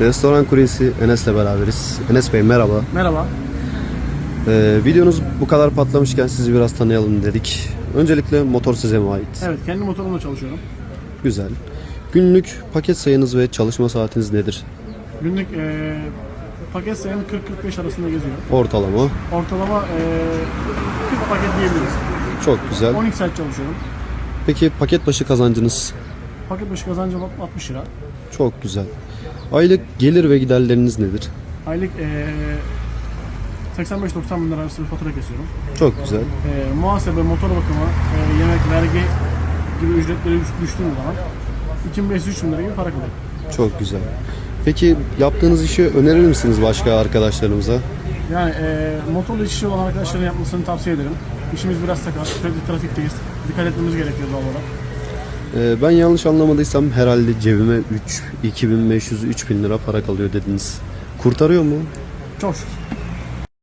Restoran kuryesi Enes'le beraberiz. Enes Bey merhaba. Merhaba. Ee, videonuz bu kadar patlamışken sizi biraz tanıyalım dedik. Öncelikle motor size mi ait? Evet, kendi motorumla çalışıyorum. Güzel. Günlük paket sayınız ve çalışma saatiniz nedir? Günlük eee paket sayım 40-45 arasında geziyor. Ortalama. Ortalama eee 40 paket diyebiliriz. Çok güzel. 12 saat çalışıyorum. Peki paket başı kazancınız? Paket başı kazancım 60 lira. Çok güzel. Aylık gelir ve giderleriniz nedir? Aylık eee 85-90 bin lira arası bir fatura kesiyorum. Çok güzel. Eee muhasebe, motor bakımı, eee, yemek, vergi gibi ücretleri düş- düştüğüm zaman 2500-3000 lira gibi para kalıyor. Çok güzel. Peki yaptığınız işi önerir misiniz başka arkadaşlarımıza? Yani eee motorla iş işi olan arkadaşların yapmasını tavsiye ederim. İşimiz biraz sürekli trafikteyiz. Dikkat etmemiz gerekiyor doğal olarak. Ee, ben yanlış anlamadıysam herhalde cebime 3 2500 3000 lira para kalıyor dediniz. Kurtarıyor mu? Çok şükür.